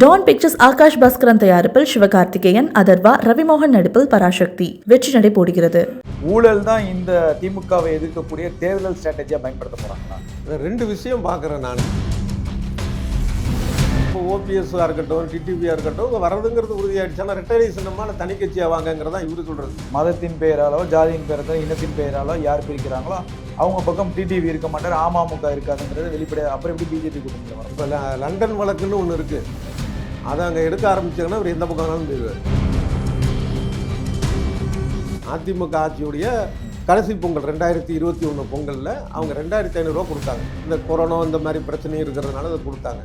Don pictures Akash Bhaskaran தயாரிப்பில் சிவகார்த்திகேயன் அதர்வா ரவிமோகன் நடிப்பில் பராசக்தி. வெற்றி நடை போடுகிறது. ஊழல் தான் இந்த திமுகவை எதிர்க்கக்கூடிய தேர்தல் ஸ்ட்ராட்டஜியாக பயன்படுத்த போறாங்களா? இதை ரெண்டு விஷயம் பார்க்குறேன் நான். இப்போ ஓபிஎஸ்ஸாக இருக்கட்டும் டிடிபியாக இருக்கட்டும் இங்கே வர்றதுங்கிறது உறுதியாயிடுச்சுன்னா ரெட்டரி சின்னமான தனி கட்சியாக வாங்கங்கிறதான் இவரு சொல்கிறது மதத்தின் பெயராலோ ஜாதியின் பெயராலோ இனத்தின் பெயராலோ யார் பிரிக்கிறாங்களோ அவங்க பக்கம் டிடிவி இருக்க மாட்டார் அமமுக இருக்காதுங்கிறது வெளிப்படையாக அப்புறம் எப்படி பிஜேபி வரும்? இப்போ லண்டன் வழக்குன்னு ஒன்று இருக்குது அதை அங்கே எடுக்க ஆரம்பிச்சாங்கன்னா அவர் எந்த பக்கம் போயிடுவார். அதிமுக ஆட்சியுடைய கடைசி பொங்கல் ரெண்டாயிரத்தி இருபத்தி ஒன்று பொங்கலில் அவங்க ரெண்டாயிரத்தி ஐநூறுரூவா கொடுத்தாங்க. இந்த கொரோனா இந்த மாதிரி பிரச்சனையும் இருக்கிறதுனால அதை கொடுத்தாங்க.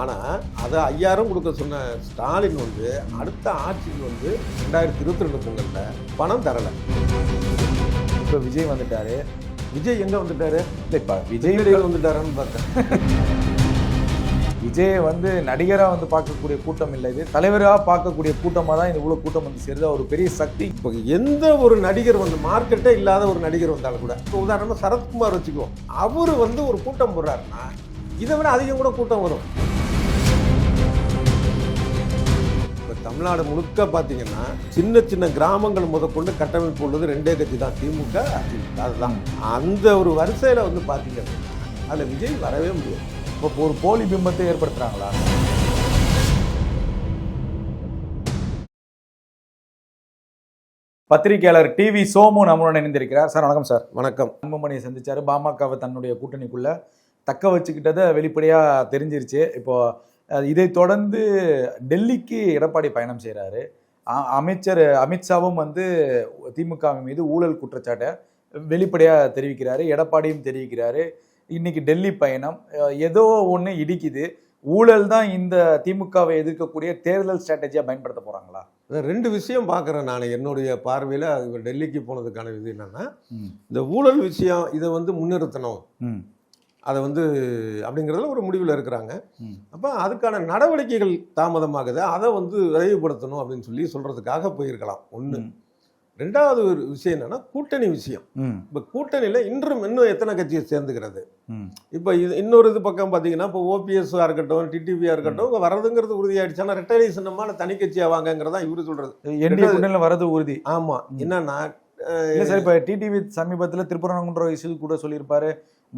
ஆனால் அதை ஐயாயிரம் கொடுக்க சொன்ன ஸ்டாலின் வந்து அடுத்த ஆட்சிக்கு வந்து ரெண்டாயிரத்தி இருபத்தி ரெண்டு பொங்கலில் பணம் தரலை. இப்போ விஜய் வந்துட்டாரு. விஜய் எங்கே வந்துட்டாரு? இல்லை இப்போ விஜய் விஜய் வந்துட்டாருன்னு பார்த்தேன். விஜயை வந்து நடிகராக வந்து பார்க்கக்கூடிய கூட்டம் இல்லை. இது தலைவராக பார்க்கக்கூடிய கூட்டமாக தான் இந்த இவ்வளோ கூட்டம் வந்து சேருது. ஒரு பெரிய சக்தி. இப்போ எந்த ஒரு நடிகர் வந்து மார்க்கெட்டே இல்லாத ஒரு நடிகர் வந்தாலும் கூட இப்போ உதாரணமாக சரத்குமார் வச்சுக்குவோம். அவர் வந்து ஒரு கூட்டம் போடுறாருன்னா இதை விட அதிகம் கூட கூட்டம் வரும். இப்போ தமிழ்நாடு முழுக்க பார்த்தீங்கன்னா சின்ன சின்ன கிராமங்கள் முதற்கொண்டு கட்டமைப்பு உள்ளது ரெண்டே கட்சி தான் திமுக அதிமுக. அதுதான். அந்த ஒரு வரிசையில் வந்து பார்த்தீங்கன்னா அதில் விஜய் வரவே முடியாது. இப்போ ஒரு போலி பிம்பத்தை ஏற்படுத்துகிறாங்களா பத்திரிகையாளர் டிவி சோமு நம்மளுடன் இணைந்திருக்கிறார். சார் வணக்கம் சார். வணக்கம். அன்புமணியை சந்திச்சாரு. பாமகவை தன்னுடைய கூட்டணிக்குள்ள தக்க வச்சுக்கிட்டதை வெளிப்படையா தெரிஞ்சிருச்சு. இப்போ இதை தொடர்ந்து டெல்லிக்கு எடப்பாடி பயணம் செய்கிறாரு அமைச்சர் அமித்ஷாவும் வந்து திமுக மீது ஊழல் குற்றச்சாட்டை வெளிப்படையா தெரிவிக்கிறாரு. எடப்பாடியும் தெரிவிக்கிறாரு. இன்னைக்கு டெல்லி பயணம் ஏதோ ஒன்று இடிக்குது. ஊழல் தான் இந்த திமுகவை எதிர்க்கக்கூடிய தேர்தல் ஸ்ட்ராட்டஜியா பயன்படுத்த போறாங்களா? இந்த ரெண்டு விஷயம் பார்க்குறேன் நான் என்னுடைய பார்வையில். இவர் டெல்லிக்கு போனதுக்கான இது என்னன்னா இந்த ஊழல் விஷயம் இதை வந்து முன்னிறுத்தணும். அதை வந்து அப்படிங்கிறதுல ஒரு முடிவில் இருக்கிறாங்க. அப்போ அதுக்கான நடவடிக்கைகள் தாமதமாகுது. அதை வந்து விரைவுபடுத்தணும் அப்படின்னு சொல்லி சொல்கிறதுக்காக போயிருக்கலாம். ஒன்று. ரெண்டாவது ஒரு விஷயம் என்னன்னா கூட்டணி விஷயம். இப்போ கூட்டணியில் இன்றும் இன்னும் எத்தனை கட்சியை சேர்ந்துக்கிறது? இப்போ இது இன்னொரு இது பக்கம் பார்த்தீங்கன்னா இப்போ ஓபிஎஸ்ஸாக இருக்கட்டும் டிடிபியாக இருக்கட்டும் இங்கே வர்றதுங்கிறது உறுதியாயிடுச்சுன்னா ரெட்டரி சின்னமான தனி கட்சியாக வாங்கங்கிறதான் இவரு சொல்கிறது என்டிஏ வரது உறுதி. ஆமாம் என்னன்னா இல்ல சார் இப்ப டிடிவி சமீபத்துல திருப்பரங்குன்ற இஷ்யூ கூட சொல்லியிருப்பாரு.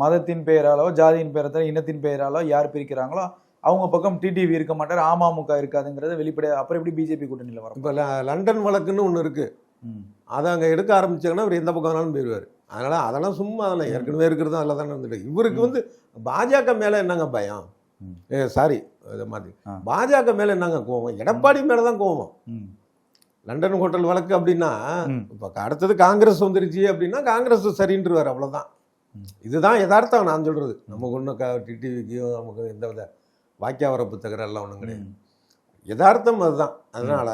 மதத்தின் பெயராலோ ஜாதியின் பெயராலோ இனத்தின் பெயராலோ யார் பிரிக்கிறாங்களோ அவங்க பக்கம் டிடிவி இருக்க மாட்டார் அமமுக இருக்காதுங்கிறது வெளிப்படையா அப்புறம் எப்படி பிஜேபி கூட்டணியில வரும்? இப்போ லண்டன் வழக்குன்னு ஒன்று இருக்குது. அதை அங்கே எடுக்க ஆரம்பிச்சாங்கன்னா அவர் எந்த பக்கம் வேணாலும் போயிடுவார் அதனால் அதெல்லாம் சும்மா அதெல்லாம் ஏற்கனவே இருக்கிறது அதில் தானே இருந்துட்டு இவருக்கு வந்து பாஜக மேலே என்னங்க பயம். ஏ சாரி இதை மாதிரி. பாஜக மேலே என்னங்க கோவம் எடப்பாடி மேலே தான் கோவம். லண்டன் ஹோட்டல் வழக்கு அப்படின்னா. இப்போ அடுத்தது காங்கிரஸ் வந்துருச்சு அப்படின்னா காங்கிரஸ் சரின்றுவார் அவ்வளோதான். இதுதான் யதார்த்தம் நான் சொல்கிறது நமக்கு ஒன்றும் டிடிவிக்கும் நமக்கு எந்த வித வாக்கியா வரப்பு தகரெல்லாம் ஒன்றும் கிடையாது. யதார்த்தம் அதுதான். அதனால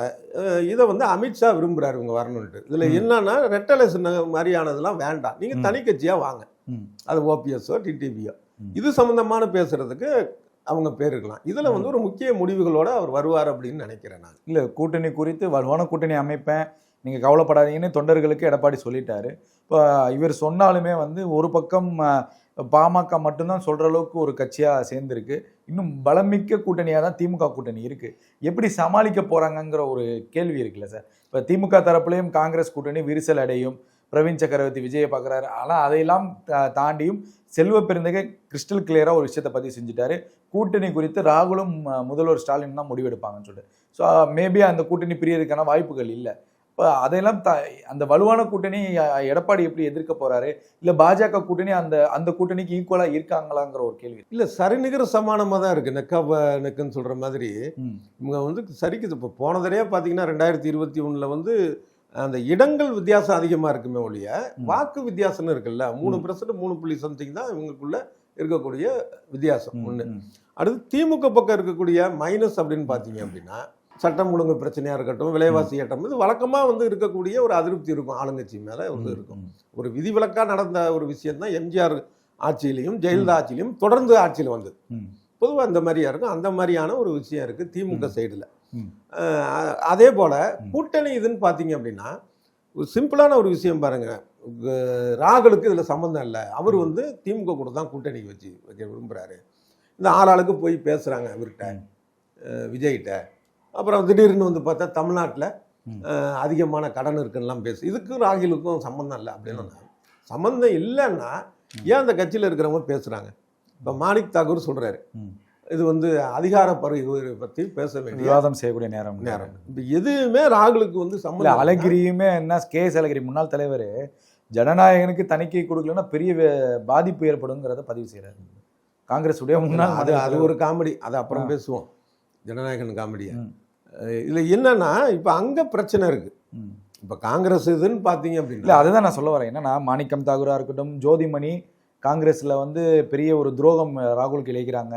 இதை வந்து அமித்ஷா விரும்புறாரு இவங்க வரணுன்ட்டு இதுல என்னன்னா ரெட்டலை சின்ன மாதிரியானதெல்லாம் வேண்டாம். நீங்க ம். தனி கட்சியா வாங்க. அது ஓபிஎஸ்ஓ டிடிவியோ ம். இது சம்பந்தமான பேசுறதுக்கு அவங்க பேர் இருக்கலாம். இதுல வந்து ஒரு முக்கிய முடிவுகளோட அவர் வருவார் அப்படின்னு நினைக்கிறேன் நான். இல்ல கூட்டணி குறித்து வலுவான கூட்டணி அமைப்பேன். நீங்க கவலைப்படாதீங்கன்னு தொண்டர்களுக்கு எடப்பாடி சொல்லிட்டாரு. இப்போ இவர் சொன்னாலுமே வந்து ஒரு பக்கம் பாமக மட்டும்தான் சொல்ற அளவுக்கு ஒரு கட்சியா சேர்ந்திருக்கு. இன்னும் பலமிக்க கூட்டணியாக தான் திமுக கூட்டணி இருக்குது எப்படி சமாளிக்க போகிறாங்கங்கிற ஒரு கேள்வி இருக்குல்ல சார். இப்போ திமுக தரப்புலையும் காங்கிரஸ் கூட்டணி விரிசல் அடையும். பிரவீன் சக்கரவர்த்தி விஜயை பார்க்குறாரு ஆனால் அதையெல்லாம் தாண்டியும் செல்வ பெருந்தகை கிறிஸ்டல் கிளியராக ஒரு விஷயத்தை பதிவு செஞ்சுட்டாரு. கூட்டணி குறித்து ராகுலும் முதல்வர் ஸ்டாலின் தான் முடிவெடுப்பாங்கன்னு சொல்லிட்டு. ஸோ மேபி அந்த கூட்டணி பிரியறதுக்கான வாய்ப்புகள் இல்லை. இப்போ அதையெல்லாம் த அந்த வலுவான கூட்டணி எடப்பாடி எப்படி எதிர்க்க போறாரு? இல்லை பாஜக கூட்டணி அந்த அந்த கூட்டணிக்கு ஈக்குவலாக இருக்காங்களாங்கிற ஒரு கேள்வி. இல்ல சரிநிகர சமானமா தான் இருக்கு. நெக்கா நெக்குன்னு சொல்ற மாதிரி இவங்க வந்து சரிக்குது. இப்போ போன தடவையா பார்த்தீங்கன்னா ரெண்டாயிரத்தி இருபத்தி ஒண்ணுல வந்து அந்த இடங்கள் வித்தியாசம் அதிகமா இருக்குமே ஒழிய. வாக்கு வித்தியாசம்னு இருக்குல்ல? மூணு. பர்சன்ட் மூணு புள்ளி சம்திங் தான் இவங்களுக்குள்ள இருக்கக்கூடிய வித்தியாசம் ஒன்று அடுத்து திமுக பக்கம் இருக்கக்கூடிய மைனஸ் அப்படின்னு பார்த்தீங்க அப்படின்னா சட்டம் ஒழுங்கு பிரச்சனையா இருக்கட்டும் விலைவாசி ஏற்றம் இது வழக்கமா வந்து இருக்கக்கூடிய ஒரு அதிருப்தி இருக்கும் ஆளுங்கட்சி மேல வந்து இருக்கும். ஒரு விதிவிலக்கா நடந்த ஒரு விஷயம் தான் எம்ஜிஆர் ஆட்சியிலையும் ஜெயலலிதா ஆட்சியிலையும் தொடர்ந்து ஆட்சியில் வந்தது. பொதுவாக அந்த மாதிரியா இருக்கும் அந்த மாதிரியான ஒரு விஷயம் இருக்கு திமுக சைடில். அதே போல. கூட்டணி இதுன்னு பார்த்தீங்க அப்படின்னா ஒரு சிம்பிளான ஒரு விஷயம் பாருங்க. உங்க- ராகுலுக்கு இதுல சம்மந்தம் இல்லை. அவர் வந்து திமுக கூட தான் கூட்டணி வச்சு வைக்க விரும்புறாரு. இந்த ஆளாளுக்கு போய் பேசுறாங்க இவர்கிட்ட விஜய்கிட்ட. அப்புறம் திடீர்னு வந்து பார்த்தா தமிழ்நாட்டில். அதிகமான கடன் இருக்குன்னெலாம் பேசு இதுக்கும் ராகிலுக்கும் சம்மந்தம் இல்லை அப்படின்னு சம்மந்தம் இல்லைன்னா ஏன் அந்த கட்சியில் இருக்கிறவங்க பேசுகிறாங்க இப்போ மாணிக் தாக்கூர் சொல்கிறாரு. இது வந்து அதிகார பரிவு பற்றி பேச வேண்டிய விவாதம் செய்யக்கூடிய நேரம் நேரம் இப்போ எதுவுமே ராகுலுக்கு வந்து சம்மந்தம் அழகிரியுமே என்ன கே எஸ் அழகிரி முன்னாள் தலைவர் ஜனநாயகனுக்கு தணிக்கை கொடுக்கலன்னா பெரிய பாதிப்பு ஏற்படுங்கிறத பதிவு செய்யறாரு காங்கிரஸ் உடைய முன்னாள் அது அது. ஒரு காமெடி அது அப்புறம். பேசுவோம் ஜனநாயகன் காமெடியை ம். இதில் என்னன்னா இப்போ அங்கே பிரச்சனை இருக்கு. ம். இப்போ காங்கிரஸ் இதுன்னு பார்த்தீங்க இல்ல அப்படின்னா அதுதான் நான் சொல்ல வரேன். என்னன்னா மாணிக்கம் தாகூரா இருக்கட்டும் ஜோதிமணி காங்கிரஸ்ல வந்து பெரிய ஒரு துரோகம் ராகுலுக்கு இழைக்கிறாங்க.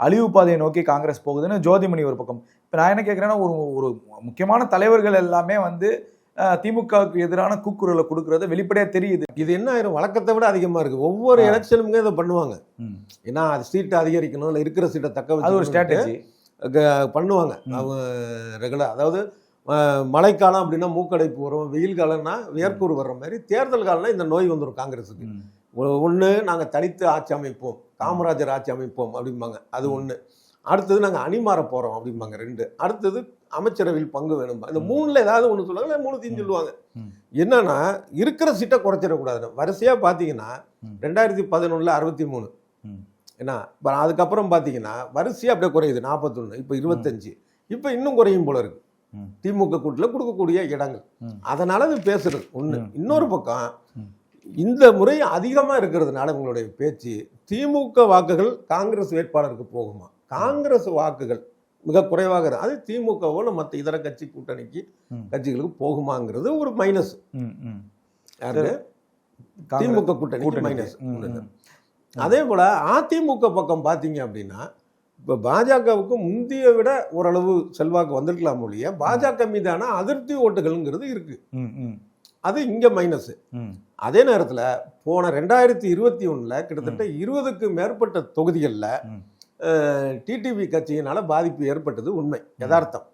அழிவு பாதையை நோக்கி காங்கிரஸ் போகுதுன்னு ஜோதிமணி ஒரு பக்கம். இப்போ நான் என்ன கேட்குறேன்னா ஒரு ஒரு முக்கியமான தலைவர்கள் எல்லாமே வந்து திமுகவுக்கு எதிரான கூக்குரலை கொடுக்கறது வெளிப்படையா தெரியுது. இது என்ன ஆயிரும்? வழக்கத்தை விட அதிகமாக இருக்கு. ஒவ்வொரு. எலெக்ஷனுமே இதை பண்ணுவாங்க. ஏன்னா அது சீட்டை அதிகரிக்கணும் இல்லை இருக்கிற சீட்டை தக்க அது ஒரு ஸ்ட்ராட்டஜி பண்ணுவாங்க. அவங்க ரெகுலர் அதாவது மழைக்காலம் அப்படின்னா மூக்கடைப்பு வரும் வெயில் காலம்னா வேர்க்கூர் வர்ற மாதிரி தேர்தல் காலம்னா இந்த நோய் வந்துடும் காங்கிரஸுக்கு. ஒன்று நாங்கள் தனித்து ஆட்சி அமைப்போம் காமராஜர் ஆட்சி அமைப்போம் அப்படிம்பாங்க. அது ஒன்று அடுத்தது நாங்கள் அணிமாற போகிறோம் அப்படிம்பாங்க ரெண்டு. அடுத்தது அமைச்சரவையில் பங்கு வேணும். இந்த. மூணில் ஏதாவது ஒன்று சொல்லுவாங்க மூணுத்தையும் ம். சொல்லுவாங்க. என்னன்னா இருக்கிற சீட்டை குறைச்சிடக்கூடாது வரிசையாக பார்த்தீங்கன்னா. ரெண்டாயிரத்தி பதினொன்றில் அறுபத்தி மூணு. இப்போ அதுக்கப்புறம் பார்த்தீங்கன்னா வரிசையாக அப்படியே குறையுது நாற்பத்தொன்று இப்போ இருபத்தஞ்சு இப்போ இன்னும் குறையும் போல இருக்கு. திமுக கூட்டில் கொடுக்கக்கூடிய இடங்கள். அதனால அது பேசுறது ஒன்று. இன்னொரு பக்கம். இந்த முறை அதிகமாக இருக்கிறதுனால உங்களுடைய பேச்சு திமுக வாக்குகள் காங்கிரஸ் வேட்பாளருக்கு போகுமா காங்கிரஸ் வாக்குகள் மிக குறைவாக இருக்கு அது திமுகவோ இல்லை மற்ற இதர கட்சி கூட்டணிக்கு. கட்சிகளுக்கு போகுமாங்கிறது ஒரு மைனஸ் திமுக கூட்டணிக்கு. மைனஸ். அதே போல அதிமுக பக்கம் பார்த்தீங்க அப்படின்னா இப்போ பாஜகவுக்கு முந்தைய விட ஓரளவு செல்வாக்கு வந்திருக்கலாம் ஒழிய பாஜக மீதான அதிருப்தி ஓட்டுகள்ங்கிறது இருக்கு. ம். ம். அது இங்க மைனஸ். அதே நேரத்தில் போன ரெண்டாயிரத்தி இருபத்தி ஒன்றில் கிட்டத்தட்ட இருபதுக்கு மேற்பட்ட தொகுதிகளில். டிடிவி கட்சியினால பாதிப்பு ஏற்பட்டது உண்மை யதார்த்தம்.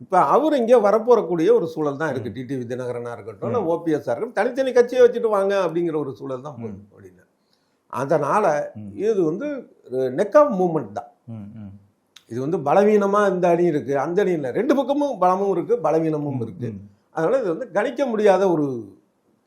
இப்போ அவர் இங்கே வரப்போறக்கூடிய ஒரு சூழல் தான் இருக்கு. டிடிவி தினகரனா இருக்கட்டும் இல்லை ஓபிஎஸ்ஆ இருக்கட்டும் தனித்தனி கட்சியை வச்சுட்டு வாங்க அப்படிங்கிற ஒரு சூழல் தான் போகுது அப்படின்னு. அதனால. இது வந்து நெக் ஆஃப் மூமெண்ட் தான். இது வந்து பலவீனமா இந்த அணி இருக்கு அந்த அணி இல்லை ரெண்டு பக்கமும் பலமும் இருக்கு பலவீனமும் இருக்கு ம். அதனால இது வந்து கணிக்க முடியாத ஒரு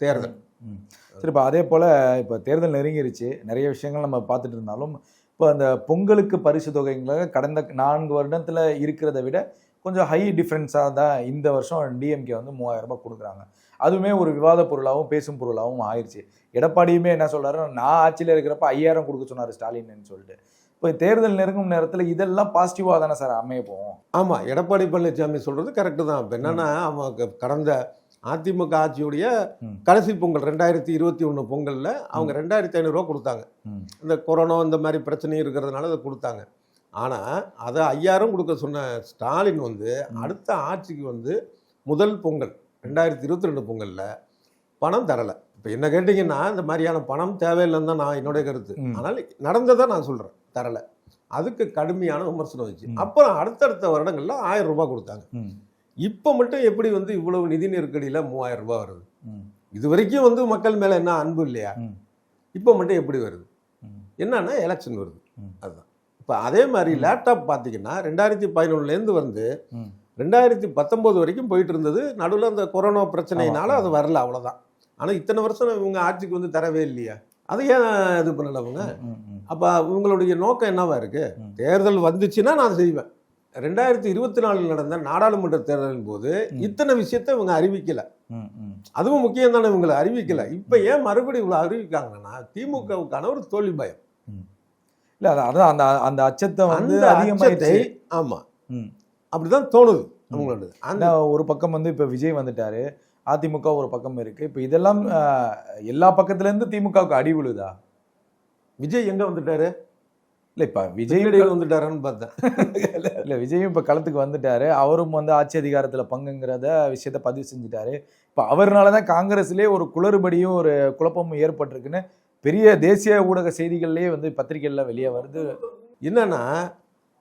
தேர்தல் ம். சரி இப்போ அதே போல் இப்போ தேர்தல் நெருங்கிருச்சு நிறைய விஷயங்கள் நம்ம பார்த்துட்டு இருந்தாலும் இப்போ அந்த பொங்கலுக்கு பரிசு தொகைங்களை கடந்த நான்கு வருடத்தில் இருக்கிறத விட கொஞ்சம் ஹை டிஃப்ரென்ஸாக தான் இந்த வருஷம் டிஎம்கே வந்து மூவாயிரம் ரூபாய் கொடுக்குறாங்க அதுவுமே ஒரு விவாத பொருளாகவும் பேசும் பொருளாகவும் ஆயிடுச்சு எடப்பாடியுமே என்ன சொல்றாரு நான் ஆட்சியில் இருக்கிறப்ப ஐயாயிரம் கொடுக்க சொன்னார் ஸ்டாலின்னு சொல்லிட்டு. இப்போ தேர்தல் நெருங்கும் நேரத்தில் இதெல்லாம் பாசிட்டிவாக தானே சார் அமைய போகும்? ஆமா எடப்பாடி பழனிசாமி சொல்றது கரெக்டு தான். இப்போ என்னன்னா அவன் கடந்த அதிமுக ஆட்சியுடைய. கடைசி பொங்கல் ரெண்டாயிரத்தி இருபத்தி ஒன்று பொங்கல்ல அவங்க ரெண்டாயிரத்தி ஐநூறுரூவா கொடுத்தாங்க. இந்த கொரோனா இந்த மாதிரி பிரச்சனையும் இருக்கிறதுனால அதை கொடுத்தாங்க. ஆனா அதை ஐயாயிரம் கொடுக்க சொன்ன ஸ்டாலின் வந்து அடுத்த ஆட்சிக்கு வந்து முதல் பொங்கல். ரெண்டாயிரத்தி இருபத்தி ரெண்டு பொங்கல்ல பணம் தரலை இப்போ என்ன கேட்டிங்கன்னா இந்த மாதிரியான பணம் தேவையில்லைன்னு தான் நான் என்னுடைய கருத்து. ஆனால் நடந்ததை நான் சொல்றேன் தரலை அதுக்கு கடுமையான விமர்சனம் வச்சு. அப்புறம் அடுத்தடுத்த வருடங்கள்ல ஆயிரம் ரூபாய் கொடுத்தாங்க. இப்போ மட்டும் எப்படி வந்து இவ்வளவு நிதி நெருக்கடியில மூவாயிரம் ரூபாய் வருது. இது வரைக்கும் வந்து மக்கள் மேல என்ன அன்பு இல்லையா. இப்போ மட்டும் எப்படி வருது. என்னன்னா எலெக்ஷன் வருது. அதுதான் இப்போ அதே மாதிரி. லேப்டாப் பார்த்தீங்கன்னா ரெண்டாயிரத்தி பதினொன்னுலேருந்து வந்து. ரெண்டாயிரத்தி பத்தொம்போது வரைக்கும் போயிட்டு இருந்தது நடுவில் அந்த கொரோனா பிரச்சனையினால. அது வரல அவ்வளோதான் ஆனால் இத்தனை வருஷம் இவங்க ஆட்சிக்கு வந்து தரவே இல்லையா? அதை ஏன் இது பண்ணல அவங்க. அப்போ இவங்களுடைய நோக்கம் என்னவா இருக்கு. தேர்தல் வந்துச்சுன்னா நான் செய்வேன். ரெண்டாயிரத்தி இருபத்தி நாலில் நடந்த நாடாளுமன்ற தேர்தலின் போது. இத்தனை விஷயத்தை இவங்க அறிவிக்கல. அதுவும் முக்கியம் தானே இவங்களை அறிவிக்கல. இப்போ ஏன் மறுபடியும் இவ்வளோ அறிவிக்காங்கன்னா திமுகவுக்கான ஒரு தோல்வி பயம். இல்ல அதான் அந்த அந்த அச்சத்தை வந்து அதிகமாயிடுச்சு. ஆமா. அப்படிதான் தோணுது அவங்களோட அந்த ஒரு பக்கம் வந்து இப்ப விஜய் வந்துட்டாரு அதிமுக ஒரு பக்கம் இருக்கு. இப்ப இதெல்லாம் எல்லா பக்கத்துல இருந்து திமுகவுக்கு அடி விழுதா? விஜய் எங்க வந்துட்டாரு? இல்ல இப்ப விஜய் வந்துட்டாருன்னு பார்த்தேன். இல்ல விஜயும் இப்ப களத்துக்கு வந்துட்டாரு. அவரும் வந்து ஆட்சி அதிகாரத்துல பங்குங்கிறத விஷயத்த பதிவு செஞ்சுட்டாரு. இப்ப அவர்னாலதான் காங்கிரஸ்லயே ஒரு குளறுபடியும் ஒரு குழப்பமும் ஏற்பட்டிருக்குன்னு பெரிய தேசிய ஊடக செய்திகள்லயே வந்து பத்திரிகைகள்ல வெளியே வருது. என்னன்னா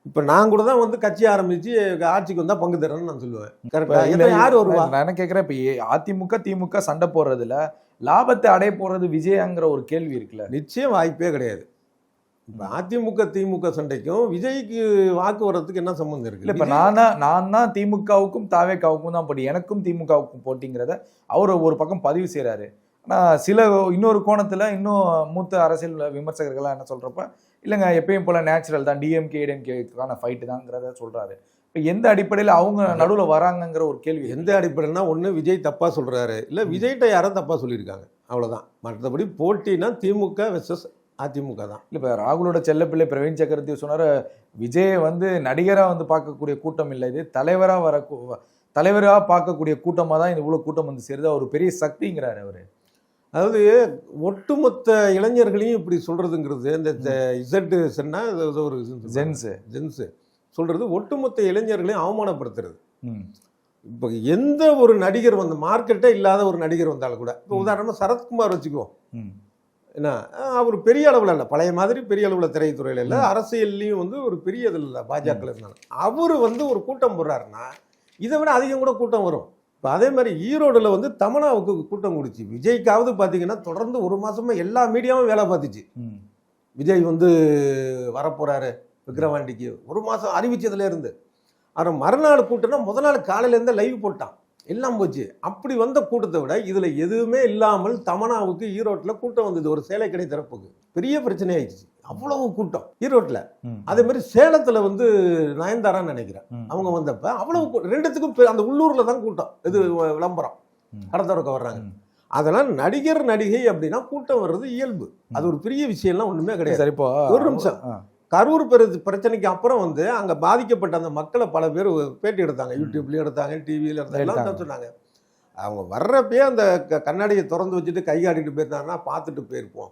இப்ப நான் கூட தான் வந்து கட்சி ஆரம்பிச்சு ஆட்சிக்கு வந்தா பங்கு தரேன்னு நான் சொல்லுவேன். இப்ப கரெக்டா இல்ல, இல்ல யார் வருவா? நான் என்ன கேக்குறேன் இப்ப அதிமுக திமுக சண்டை போடுறதுல லாபத்தை அடைய போறது விஜயாங்கிற ஒரு கேள்வி இருக்குல்ல. நிச்சயம் வாய்ப்பே கிடையாது. இப்போ அதிமுக திமுக சண்டைக்கும் விஜய்க்கு வாக்கு வர்றதுக்கு என்ன சம்மந்தம் இல்ல இருக்கு இப்ப விஜய் நான் நான் தான் திமுகவுக்கும் தாவேக்காவுக்கும் தான் போட்டி. எனக்கும் திமுகவுக்கும் போட்டிங்கிறத அவர் ஒரு பக்கம் பதிவு செய்றாரு. ஆனா சில இன்னொரு கோணத்துல இன்னும் மூத்த அரசியல் விமர்சகர்கள்லாம் என்ன சொல்றப்ப இல்லைங்க எப்பயும் போல நேச்சுரல் தான் டிஎம்கே ஏடிஎம்கேக்கான ஃபைட்டு தாங்கிறத சொல்றாரு. இப்ப எந்த அடிப்படையில அவங்க நடுவுல வராங்கங்கிற ஒரு கேள்வி எந்த அடிப்படைனா ஒன்று விஜய் தப்பா சொல்றாரு இல்லை விஜய்கிட்ட யாரோ தப்பா சொல்லியிருக்காங்க அவ்வளவுதான். மற்றபடி போட்டினா திமுக வெர்சஸ் அதிமுக தான். இல்ல இப்ப ராகுலோட செல்லப்பிள்ளை பிரவீன் சக்கரவர்த்தி சொன்னாரு விஜய் வந்து நடிகரா வந்து பார்க்கக்கூடிய கூட்டம் இல்லை இது தலைவரா வர கூ- தலைவரா பார்க்கக்கூடிய கூட்டமா தான் இது இவ்வளவு கூட்டம் வந்து சேருது அவர் பெரிய சக்திங்கிறாரு அவரு. அதாவது ஒட்டுமொத்த இளைஞர்களையும் இப்படி சொல்றதுங்கிறது இந்த இசட் சொன்னா அது ஒரு ஜென்ஸ் ஜென்ஸ் சொல்றது ஒட்டுமொத்த இளைஞர்களையும் அவமானப்படுத்துறது. இப்போ எந்த ஒரு நடிகர் வந்து மார்க்கெட்டே இல்லாத ஒரு நடிகர் வந்தாலும் கூட இப்போ உதாரணமா சரத்குமார் வச்சுக்குவோம் என்ன அவர் பெரிய அளவில் இல்லை பழைய மாதிரி பெரிய அளவில் திரைத்துறையில் இல்லை அரசியல்லையும் வந்து ஒரு பெரிய இதில் இல்லை பாஜகவில் இருந்தாங்க அவர் வந்து ஒரு கூட்டம் போடுறாருன்னா இதை விட அதிகம் கூட கூட்டம் வரும். இப்போ அதே மாதிரி ஈரோடில் வந்து தமனாவுக்கு கூட்டம் கொடுச்சு. விஜய்க்காவது பார்த்தீங்கன்னா தொடர்ந்து ஒரு மாசமா எல்லா மீடியாவும் வேலை பார்த்துச்சு. விஜய் வந்து வரப்போறாரு விக்ரவாண்டிக்கு ஒரு மாதம் அறிவிச்சதுல இருந்து. ஆனால் மறுநாள் கூட்டம்னா முத நாள் காலையிலேருந்து லைவ் போட்டான். எல்லாம் போச்சு. அப்படி வந்த கூட்டத்தை விட இதில் எதுவுமே இல்லாமல் தமனாவுக்கு ஈரோட்டில் கூட்டம் வந்தது. ஒரு சேலை கடை திறப்புக்கு. பெரிய பிரச்சனை ஆயிடுச்சு அவ்வளவு கூட்டம் ஈரோட்டில். அதே மாதிரி சேலத்தில் வந்து நயன்தாரான்னு நினைக்கிறேன். அவங்க வந்தப்ப அவ்வளவு ரெண்டுத்துக்கும் அந்த உள்ளூரில் தான் கூட்டம். இது விளம்பரம். ம். கடத்தவரக்க வர்றாங்க. அதெல்லாம் நடிகர் நடிகை அப்படின்னா கூட்டம் வர்றது இயல்பு. அது ஒரு பெரிய விஷயம்லாம் ஒன்றுமே கிடையாது. சரி இப்போ ஒரு நிமிஷம். கரூர் பெரு பிரச்சனைக்கு அப்புறம் வந்து அங்க பாதிக்கப்பட்ட அந்த மக்களை பல பேர் பேட்டி எடுத்தாங்க. யூடியூப்லயும் எடுத்தாங்க டிவியில எடுத்தாங்க எல்லாம் சொன்னாங்க. அவங்க வர்றப்பயே அந்த கண்ணாடியை திறந்து வச்சுட்டு கை காட்டிட்டு போயிருந்தாங்கன்னா பார்த்துட்டு போயிருப்போம்.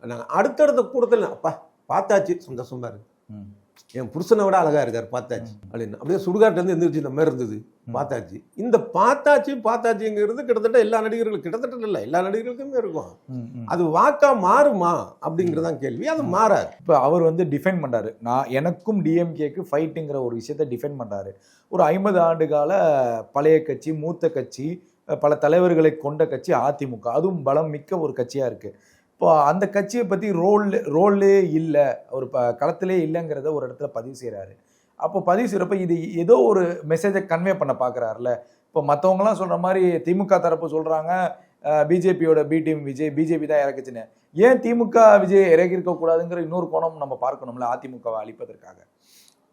நாங்கள் அடுத்தடுத்த கூட்டத்தில் அப்பா பார்த்தாச்சு சந்தோஷமா இருக்கு. ம். என் புருஷனை விட அழகா இருக்காரு பார்த்தாச்சு. அப்படின்னு அப்படியே சுடுகாட்டு வந்து எந்திரிச்சு இந்த மாதிரி இருந்தது. பார்த்தாச்சு. இந்த பார்த்தாச்சு பார்த்தாச்சுங்கிறது கிட்டத்தட்ட எல்லா நடிகர்களுக்கும் கிட்டத்தட்ட இல்லை எல்லா நடிகர்களுக்குமே இருக்கும். அது வாக்கா மாறுமா அப்படிங்கிறதான் கேள்வி. அது மாறாது. இப்போ அவர் வந்து டிஃபைன் பண்றாரு. நான் எனக்கும் டிஎம்கேக்கு ஃபைட்டுங்கிற ஒரு விஷயத்த டிஃபைன் பண்றாரு. ஒரு ஐம்பது ஆண்டு கால பழைய கட்சி மூத்த கட்சி பல தலைவர்களை கொண்ட கட்சி அதிமுக. அதுவும் பலம் மிக்க ஒரு கட்சியா இருக்கு. இப்போ அந்த கட்சியை பத்தி ரோல் ரோல்லே இல்லை. ஒரு ப களத்திலே இல்லைங்கிறத ஒரு இடத்துல பதிவு செய்றாரு. அப்போ பதிவு செய்கிறப்ப இது ஏதோ ஒரு மெசேஜை கன்வே பண்ண பார்க்குறாருல இப்போ மற்றவங்கலாம் சொல்ற மாதிரி திமுக தரப்பு சொல்றாங்க பிஜேபியோட பி டீம் விஜய் பிஜேபி தான் இறக்குச்சுன்னு. ஏன் திமுக விஜய் இறக்கியிருக்க கூடாதுங்கிற இன்னொரு கோணம் நம்ம பார்க்கணும்ல அதிமுகவை அழிப்பதற்காக?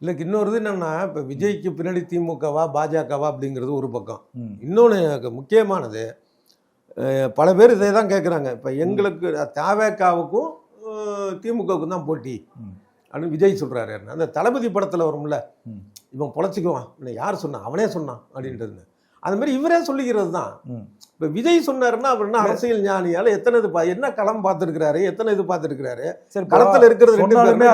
இல்லை இன்னொரு இது என்னன்னா இப்போ விஜய்க்கு பின்னாடி திமுகவா பாஜகவா அப்படிங்கிறது ஒரு பக்கம். இன்னொன்று முக்கியமானது பல பேர் இதை தான் கேட்குறாங்க இப்போ எங்களுக்கு தாவேக்காவுக்கும் திமுகவுக்கும் தான் போட்டி. அப்படின்னு விஜய் சொல்கிறாரு அந்த தளபதி படத்தில் வரும்ல. இவன் பொழைச்சிக்குவான். இவனை யார் சொன்னா? அவனே சொன்னான் அப்படின்றது அது மாதிரி இவரே சொல்லிக்கிறது தான். இப்போ விஜய் சொன்னாருன்னா அவர் என்ன அரசியல் ஞானியால எத்தனை இது பா என்ன களம் பார்த்துருக்கிறாரு எத்தனை இது பார்த்துருக்கிறாரு? சரி களத்தில் இருக்கிறது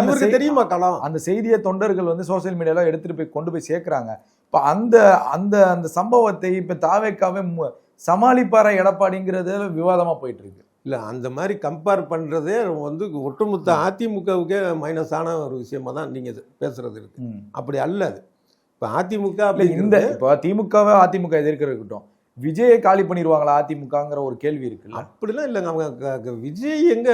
இவருக்கு தெரியுமா களம்? அந்த செய்தியை தொண்டர்கள் வந்து சோஷியல் மீடியால எடுத்துட்டு போய் கொண்டு போய் சேர்க்கறாங்க. இப்போ அந்த அந்த அந்த சம்பவத்தை இப்போ தாவேக்காவே சமாளிப்பாரா எடப்பாடிங்கிறது விவாதமா போயிட்டு இருக்கு இல்லை அந்த மாதிரி கம்பேர் பண்ணுறதே வந்து ஒட்டுமொத்த அதிமுகவுக்கே மைனஸான ஒரு விஷயமா தான் நீங்கள் பேசுறது இருக்கு. அப்படி அல்ல அது. இப்போ அதிமுக இல்ல, இந்த இப்போ திமுகவை அதிமுக எதிர்க்க இருக்கட்டும். விஜயை காலி பண்ணிடுவாங்களா அதிமுகங்கிற ஒரு கேள்வி இருக்குல்ல? அப்படிலாம் இல்லைங்க அவங்க விஜய் எங்க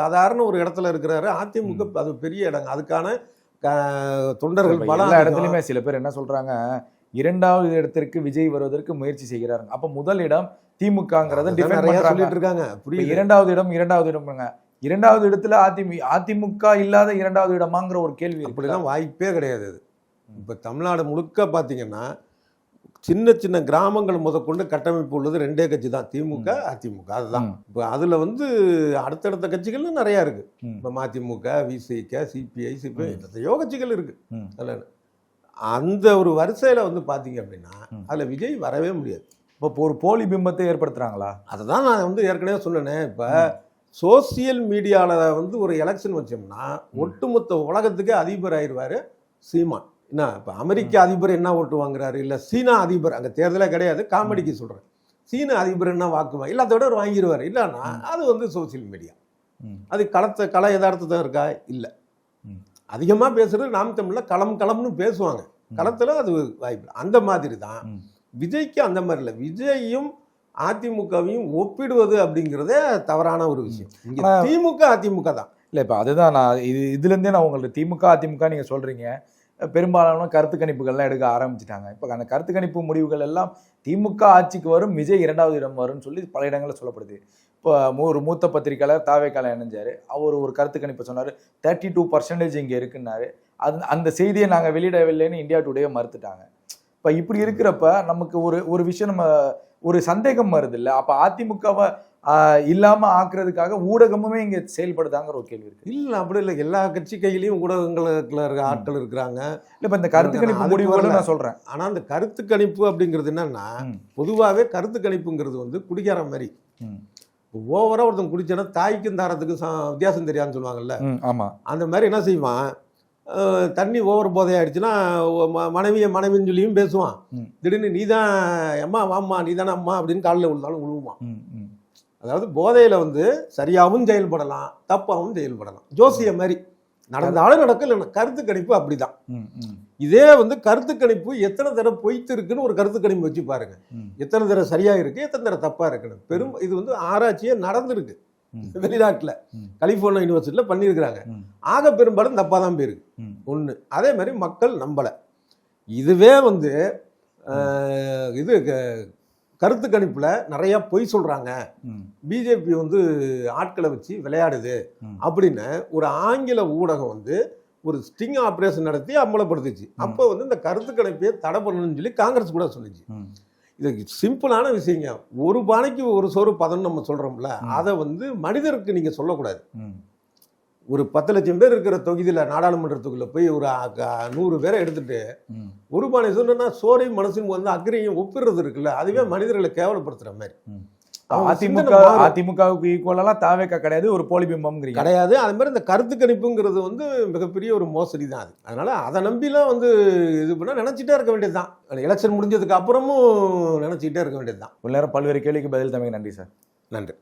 சாதாரண ஒரு இடத்துல இருக்கிறாரு அதிமுக அது பெரிய இடங்க அதுக்கான தொண்டர்கள் அதிகம். இடத்துலயுமே சில பேர் என்ன சொல்றாங்க இரண்டாவது இடத்திற்கு விஜய் வருவதற்கு முயற்சி செய்கிறாங்க அப்ப முதல் இடம் திமுகங்கிறத சொல்லிட்டு இருக்காங்க இரண்டாவது இடம் இரண்டாவது இடம்ங்க. இரண்டாவது இடத்துல அதிமுக அதிமுக இல்லாத இரண்டாவது இடமாங்கிற ஒரு கேள்வி அப்படிலாம் வாய்ப்பே கிடையாது அது. இப்போ தமிழ்நாடு முழுக்க பார்த்தீங்கன்னா சின்ன சின்ன கிராமங்கள் முதற்கொண்டு கட்டமைப்பு உள்ளது ரெண்டே கட்சி தான். திமுக அதிமுக. அதுதான். இப்போ அதில் வந்து அடுத்தடுத்த கட்சிகளும் நிறையா இருக்கு. இப்போ மதிமுக விசிக சிபிஐ சிபிஐ எத்தனையோ கட்சிகள் இருக்கு. அதில் அந்த ஒரு வரிசையில் வந்து பார்த்தீங்க அப்படின்னா. அதில் விஜய் வரவே முடியாது. இப்போ ஒரு போலி பிம்பத்தை ஏற்படுத்துறாங்களா? அதை தான் நான் வந்து ஏற்கனவே சொன்னேனே. இப்போ சோசியல் மீடியாவில் வந்து ஒரு எலெக்ஷன் வச்சோம்னா ஒட்டுமொத்த உலகத்துக்கே அதிபர் ஆயிடுவார் சீமான். என்ன இப்போ அமெரிக்க அதிபர் என்ன ஓட்டு வாங்குறாரு? இல்லை சீனா அதிபர் அங்கே தேர்தலே கிடையாது காமெடிக்கு சொல்கிறேன் சீன அதிபர் என்ன வாக்குவா எல்லாத்த விட அவர் வாங்கிடுவார் இல்லைன்னா அது வந்து சோசியல் மீடியா. அது களத்தை கள யதார்த்தம் இருக்கா? இல்லை. அதிகமாக பேசுறது நாம் தமிழில் களம் களம்னு பேசுவாங்க. களத்தில் அது வாய்ப்பு அந்த மாதிரி தான். விஜய்க்கு அந்த மாதிரி இல்லை. விஜயையும் அதிமுகவையும் ஒப்பிடுவது அப்படிங்கிறதே தவறான ஒரு விஷயம். இங்க திமுக அதிமுக தான். இல்லை இப்போ அதுதான் நான் இது இதுலேருந்தே நான் உங்களுக்கு திமுக அதிமுக நீங்கள் சொல்கிறீங்க பெரும்பாலான கருத்து கணிப்புகள்லாம் எடுக்க ஆரம்பிச்சிட்டாங்க. இப்போ அந்த கருத்து கணிப்பு முடிவுகள் எல்லாம் திமுக ஆட்சிக்கு வரும் விஜய் இரண்டாவது இடம் வரும்னு சொல்லி பல இடங்களில் சொல்லப்படுது. இப்போ ஒரு மூத்த பத்திரிக்கையாளர் தாவேக்கால இணைஞ்சாரு. அவர் ஒரு கருத்து கணிப்பு சொன்னார். தேர்ட்டி டூ பர்சன்டேஜ் இங்கே இருக்குன்னாரு. அது அந்த செய்தியை நாங்கள் வெளியிடவில்லைன்னு இந்தியா டுடே மறுத்துட்டாங்க. இப்போ இப்படி இருக்கிறப்ப நமக்கு ஒரு ஒரு விஷயம் நம்ம ஒரு சந்தேகம் வருது இல்லை அப்போ அதிமுகவை இல்லாமல் ஆக்குறதுக்காக ஊடகமுமே இங்கே செயல்படுதாங்கிற ஒரு கேள்வி இருக்கு. இல்லை அப்படி இல்லை. எல்லா கட்சி கையிலையும் ஊடகங்களில் இருக்க ஆட்கள் இருக்கிறாங்க. இல்லை இப்போ இந்த கருத்து கணிப்பு முடிவுகளை. நான் சொல்கிறேன் ஆனால் அந்த கருத்து கணிப்பு அப்படிங்கிறது என்னன்னா. பொதுவாகவே கருத்து கணிப்புங்கிறது வந்து குடிக்கார மாதிரி. ஓவராக ஒருத்தன் குடிச்சானா தாய்க்கும் தாரத்துக்கும் வித்தியாசம் தெரியாதுன்னு சொல்லுவாங்கல்ல. ம் ஆமாம் அந்த மாதிரி என்ன செய்வான்? தண்ணி ஓவர் போதையாயிடுச்சுன்னா மனைவியை மனைவின்னு சொல்லியும் பேசுவான். திடீர்னு நீ தான் அம்மா வாம்மா நீ தானே அம்மா அப்படின்னு காலில் விழுந்தாலும் விழுவான் அதாவது போதையில் வந்து சரியாகவும் செயல்படலாம் தப்பாகவும் செயல்படலாம். ஜோசிய மாதிரி. நடந்தாலும் நடக்கும் இல்லை கருத்து கணிப்பு அப்படிதான். இதே வந்து கருத்து கணிப்பு எத்தனை தடவை பொய்த்து இருக்குன்னு ஒரு கருத்து கணிப்பு வச்சு பாருங்க. எத்தனை தடவை சரியா இருக்கு எத்தனை தடவை தப்பா இருக்குன்னு. பெரும் இது வந்து ஆராய்ச்சியே நடந்திருக்கு. வெளிநாட்டுல. ம். கலிபோர்னியா யூனிவர்சிட்டியில பண்ணியிருக்கிறாங்க. ஆக பெரும்பாலும் தப்பா தான் போயிருக்கு. ஒண்ணு. அதே மாதிரி மக்கள் நம்பல. இதுவே வந்து இது கருத்து கணிப்புல நிறைய பொய் சொல்றாங்க. ம். பிஜேபி வந்து ஆட்களை வச்சு விளையாடுது. அப்படின்னு ஒரு ஆங்கில ஊடகம் வந்து ஒரு ஸ்டிங் ஆபரேஷன் நடத்தி அம்பலப்படுத்துச்சு. அப்போ வந்து இந்த கருத்து கணிப்பையே தடை பண்ணணும்னு சொல்லி காங்கிரஸ் கூட சொல்லுச்சு. இது சிம்பிளான விஷயங்க. ஒரு பானைக்கு ஒரு சோறு பதம் நம்ம சொல்றோம்ல ம். அதை வந்து மனிதருக்கு நீங்க சொல்லக்கூடாது. ஒரு பத்து லட்சம் பேர் இருக்கிற தொகுதியில நாடாளுமன்ற தொகுதியில போய் ஒரு நூறு பேரை எடுத்துட்டு ஒரு பானை சொன்னா சோறையும் மனசும் வந்து அக்கறையும் ஒப்பிடுறது இருக்குல்ல அதுவே மனிதர்களை கேவலப்படுத்துற மாதிரி. அதிமுக. அதிமுகவுக்கு ஈக்குவலெல்லாம் தாவேக்கா கிடையாது ஒரு போலி பிம்பம்ங்கிறீங்க கிடையாது. அது மாதிரி இந்த கருத்து கணிப்புங்கிறது வந்து மிகப்பெரிய ஒரு மோசடி தான் அது. அதனால அதை நம்பிலாம் வந்து இது பண்ண நினைச்சிட்டே இருக்க வேண்டியது தான் எலெக்ஷன் முடிஞ்சதுக்கு அப்புறமும் நினைச்சிட்டே இருக்க வேண்டியது தான் நேரம் பல்வேறு கேள்விக்கு பதில் தமிழ் நன்றி சார். நன்றி.